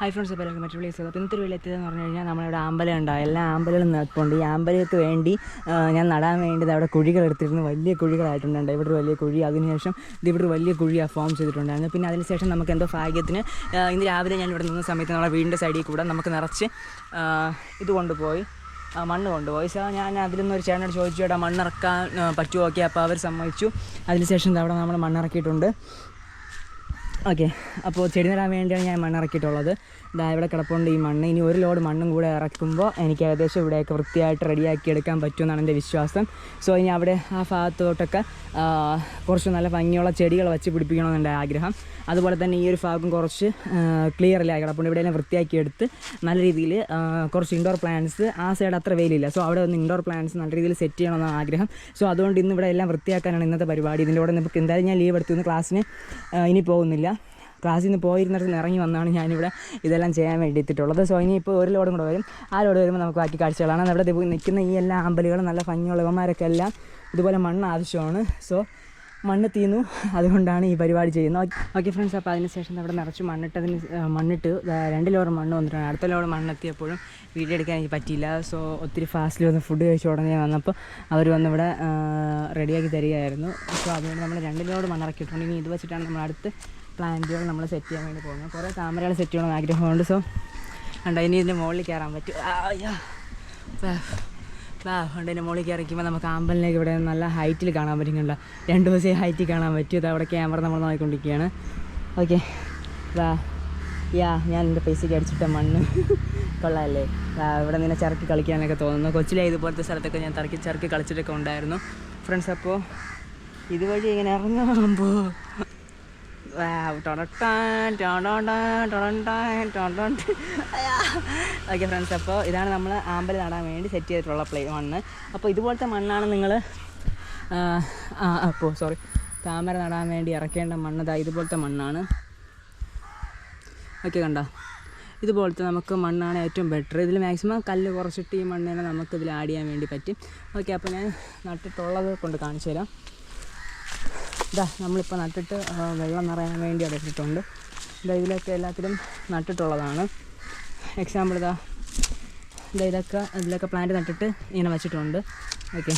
Hi friends അപ്പോൾ എല്ലാവർക്കും മറ്റു പ്ലേസ് അപ്പോൾ ഇന്നത്തെ വീട്ടിൽ എത്തിയതെന്ന് പറഞ്ഞു കഴിഞ്ഞാൽ നമ്മളിവിടെ അമ്പലം ഉണ്ടാവും എല്ലാ അമ്പലങ്ങളും നിൽപ്പുണ്ട് ഈ അമ്പലത്തിന് വേണ്ടി ഞാൻ നടാൻ വേണ്ടി അവിടെ കുഴികൾ എടുത്തിരുന്നു. വലിയ കുഴികളായിട്ടുണ്ട് ഇവിടെ ഒരു വലിയ കുഴി. അതിനുശേഷം ഇത് ഇവിടെ ഒരു വലിയ കുഴിയാണ് ഫോം ചെയ്തിട്ടുണ്ടായിരുന്നു പിന്നെ അതിനുശേഷം നമുക്ക് എന്തോ ഭാഗ്യത്തിന് ഇന്ന് രാവിലെ ഞാൻ ഇവിടെ നിന്ന സമയത്ത് നമ്മുടെ വീടിന്റെ സൈഡിൽ കൂടെ നമുക്ക് നിറച്ച് ഇത് കൊണ്ടുപോയി മണ്ണ് കൊണ്ടുപോയി. സോ ഞാൻ അതിലൊന്നും ഒരു ചേട്ടനോട് ചോദിച്ചു ചേട്ടാ മണ്ണിറക്കാൻ പറ്റുമോ ഓക്കെ അപ്പോൾ അവർ സമ്മതിച്ചു. അതിനുശേഷം അവിടെ നമ്മൾ മണ്ണിറക്കിയിട്ടുണ്ട് ഓക്കെ. അപ്പോൾ ചെടി നടാൻ വേണ്ടിയാണ് ഞാൻ മണ്ണ് ഇറക്കിയിട്ടുള്ളത് ഇതാ ഇവിടെ കിടപ്പുണ്ട് ഈ മണ്ണ്. ഇനി ഒരു ലോഡ് മണ്ണും കൂടെ ഇറക്കുമ്പോൾ എനിക്ക് ഏകദേശം ഇവിടെയൊക്കെ വൃത്തിയായിട്ട് റെഡിയാക്കി എടുക്കാൻ പറ്റുമെന്നാണ് എന്റെ വിശ്വാസം. സോ ഇനി അവിടെ ആ ഭാഗത്തോട്ടൊക്കെ കുറച്ച് നല്ല ഭംഗിയുള്ള ചെടികൾ വെച്ച് പിടിപ്പിക്കണമെന്ന് എന്റെ ആഗ്രഹം. അതുപോലെ തന്നെ ഈ ഒരു ഭാഗം കുറച്ച് ക്ലിയർ അല്ല? കിടപ്പുണ്ട്. ഇവിടെയെല്ലാം വൃത്തിയാക്കി എടുത്ത് നല്ല രീതിയിൽ കുറച്ച് ഇൻഡോർ പ്ലാന്റ്സ് ആ സൈഡ് അത്ര വെയിലില്ല. സോ അവിടെ ഒന്ന് ഇൻഡോർ പ്ലാന്റ്സ് നല്ല രീതിയിൽ സെറ്റ് ചെയ്യണമെന്നാണ് ആഗ്രഹം. സോ അതുകൊണ്ട് ഇന്ന് ഇവിടെ എല്ലാം വൃത്തിയാക്കാനാണ് ഇന്നത്തെ പരിപാടി. ഇതിന്റെ കൂടെ നമുക്ക് എന്തായാലും ഞാൻ ലീവ് എടുത്തു ക്ലാസ്സിന് ഇനി പോകുന്നില്ല. ക്ലാസ്സിൽ നിന്ന് പോയിരുന്നിടത്ത് നിന്ന് ഇറങ്ങി വന്നാണ് ഞാനിവിടെ ഇതെല്ലാം ചെയ്യാൻ വേണ്ടി എത്തിയിട്ടുള്ളത് സോ ഇനിയിപ്പോൾ ഒരു ലോഡും കൂടെ വരും. ആ ലോഡ് വരുമ്പോൾ നമുക്ക് ബാക്കി കാഴ്ചകളാണ്. അവിടെ നിൽക്കുന്ന ഈ എല്ലാ അമ്പലുകളും നല്ല ഭംഗിയുള്ളവന്മാരൊക്കെ എല്ലാം ഇതുപോലെ മണ്ണ് ആവശ്യമാണ്. സോ മണ്ണ് തീന്നു. അതുകൊണ്ടാണ് ഈ പരിപാടി ചെയ്യുന്നത്. ഓക്കെ ഫ്രണ്ട്സ് അപ്പോൾ അതിനുശേഷം അവിടെ നിറച്ച് മണ്ണിട്ടതിന് മണ്ണിട്ട് രണ്ട് ലോറ് മണ്ണ് വന്നിട്ടുണ്ട്. അടുത്ത ലോറ് മണ്ണെത്തിയപ്പോഴും വീഡിയോ എടുക്കാൻ എനിക്ക് പറ്റിയില്ല. സോ ഒത്തിരി ഫാസ്റ്റിൽ വന്ന് ഫുഡ് കഴിച്ച ഉടനെ വന്നപ്പോൾ അവർ വന്നിവിടെ റെഡിയാക്കി തരികയായിരുന്നു. സോ അതുകൊണ്ട് നമ്മൾ രണ്ട് ലോഡ് മണ്ണിറക്കിയിട്ടുണ്ട് ഇനി ഇത് വെച്ചിട്ടാണ് നമ്മൾ അടുത്ത് പ്ലാന്റുകൾ നമ്മൾ സെറ്റ് ചെയ്യാൻ വേണ്ടി പോകുന്നത്. കുറേ താമരകൾ സെറ്റ് ചെയ്യണമെന്ന് ആഗ്രഹമുണ്ട്. സോ കണ്ടോ ഇനി ഇതിന്റെ മുകളിൽ കയറാൻ പറ്റും. കൊണ്ട് ഇതിന്റെ മുകളിൽ കയറിക്കുമ്പോൾ നമുക്ക് ആമ്പലിലേക്ക് ഇവിടെ നല്ല ഹൈറ്റിൽ കാണാൻ പറ്റുന്നുണ്ട് രണ്ട് ദിവസം ഹൈറ്റിൽ കാണാൻ പറ്റും. അവിടെ ക്യാമറ നമ്മൾ നോക്കിക്കൊണ്ടിരിക്കുകയാണ്. ഓക്കെ വാ യാ ഞാൻ എന്റെ പൈസയ്ക്ക് അടിച്ചിട്ട മണ്ണ്. കൊള്ളാമല്ലേ ഇവിടെ നിന്നെ ചിറക്കി കളിക്കാനൊക്കെ തോന്നുന്നു. കൊച്ചിലെ ഇതുപോലത്തെ സ്ഥലത്തൊക്കെ ഞാൻ തറക്കി ചിറക്കി കളിച്ചിട്ടൊക്കെ ഉണ്ടായിരുന്നു. ഫ്രണ്ട്സ് അപ്പോൾ ഇതുവഴി ഇങ്ങനെ ഇറങ്ങുമ്പോൾ ഓക്കെ ഫ്രണ്ട്സ് അപ്പോൾ ഇതാണ് നമ്മൾ ആമ്പൽ നടാൻ വേണ്ടി സെറ്റ് ചെയ്തിട്ടുള്ള പ്ലേ മണ്ണ്. അപ്പോൾ ഇതുപോലത്തെ മണ്ണാണ് നിങ്ങൾ അപ്പോൾ സോറി താമര നടാൻ വേണ്ടി ഇറക്കേണ്ട മണ്ണ് ഇതാ ഇതുപോലത്തെ മണ്ണാണ്. ഓക്കെ കണ്ടോ? ഇതുപോലത്തെ നമുക്ക് മണ്ണാണ് ഏറ്റവും ബെറ്റർ ഇതിൽ മാക്സിമം കല്ല് കുറച്ചിട്ട് ഈ മണ്ണിനെ നമുക്ക് ഇതിൽ ആഡ് ചെയ്യാൻ വേണ്ടി പറ്റും. ഓക്കെ അപ്പോൾ ഞാൻ നട്ടിട്ടുള്ളത് കൊണ്ട് കാണിച്ചു തരാം ഇതാ നമ്മളിപ്പോൾ നട്ടിട്ട് വെള്ളം നിറയാൻ വേണ്ടി അടച്ചിട്ടുണ്ട് ഇതാ ഇതിലൊക്കെ എല്ലാത്തിലും നട്ടിട്ടുള്ളതാണ്. എക്സാമ്പിൾ ഇതാ ഇതാ ഇതൊക്കെ ഇതിലൊക്കെ പ്ലാന്റ് നട്ടിട്ട് ഇങ്ങനെ വെച്ചിട്ടുണ്ട്. ഓക്കെ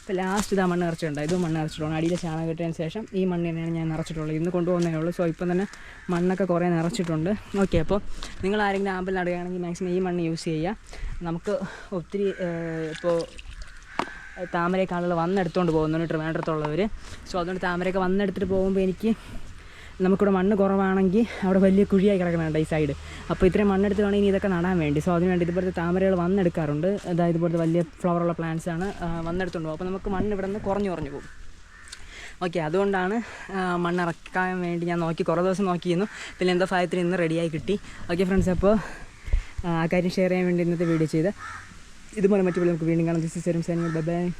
ഇപ്പോൾ ലാസ്റ്റ് ഇതാ മണ്ണ് നിറച്ചിട്ടുണ്ട്. ഇതും മണ്ണ് നിറച്ചിട്ടുണ്ട്. അടിയിൽ ചാണകം കിട്ടിയതിന് ശേഷം ഈ മണ്ണ് തന്നെയാണ് ഞാൻ നിറച്ചിട്ടുള്ളത്. ഇന്ന് കൊണ്ടുപോകുന്നേ ഉള്ളൂ. സോ ഇപ്പം തന്നെ മണ്ണൊക്കെ കുറേ നിറച്ചിട്ടുണ്ട്. ഓക്കെ അപ്പോൾ നിങ്ങൾ ആരെങ്കിലും ആമ്പൽ നടുകയാണെങ്കിൽ മാക്സിമം ഈ മണ്ണ് യൂസ് ചെയ്യുക. നമുക്ക് ഒത്തിരി ഇപ്പോൾ താമരയൊക്കെ ആളുകൾ വന്നെടുത്തുകൊണ്ട് പോകുന്നുണ്ട് ട്രിവാൻഡ്രത്തുള്ളവർ സോ അതുകൊണ്ട് താമരയൊക്കെ വന്നെടുത്തിട്ട് പോകുമ്പോൾ എനിക്ക് നമുക്കിവിടെ മണ്ണ് കുറവാണെങ്കിൽ അവിടെ വലിയ കുഴിയായി കിടക്കുന്നുണ്ട് ഈ സൈഡ് അപ്പോൾ ഇത്രയും മണ്ണെടുത്ത് വേണമെങ്കിൽ ഇതൊക്കെ നടാൻ വേണ്ടി. സോ അതിന് വേണ്ടി ഇതുപോലത്തെ താമരകൾ വന്നെടുക്കാറുണ്ട്. അതായത് ഇതുപോലത്തെ വലിയ ഫ്ലവറുള്ള പ്ലാന്റ്സ് ആണ് ആ, വന്നെടുത്തുകൊണ്ട് പോകും. അപ്പോൾ നമുക്ക് മണ്ണ് ഇവിടെ നിന്ന് കുറഞ്ഞു കുറഞ്ഞു പോകും. ഓക്കെ അതുകൊണ്ടാണ് മണ്ണ് മണ്ണിറക്കാൻ വേണ്ടി ഞാൻ നോക്കി കുറേ ദിവസം നോക്കിയിരുന്നു. പിന്നെ എന്തോ ഭാഗത്തിന് ഇന്ന് റെഡിയായി കിട്ടി. ഓക്കെ ഫ്രണ്ട്സ് അപ്പോൾ ആ കാര്യം ഷെയർ ചെയ്യാൻ വേണ്ടി ഇന്നത്തെ വീഡിയോ ചെയ്ത് ഇതുപോലെ മറ്റു നമുക്ക് വീണ്ടും കാണാം. This is bye bye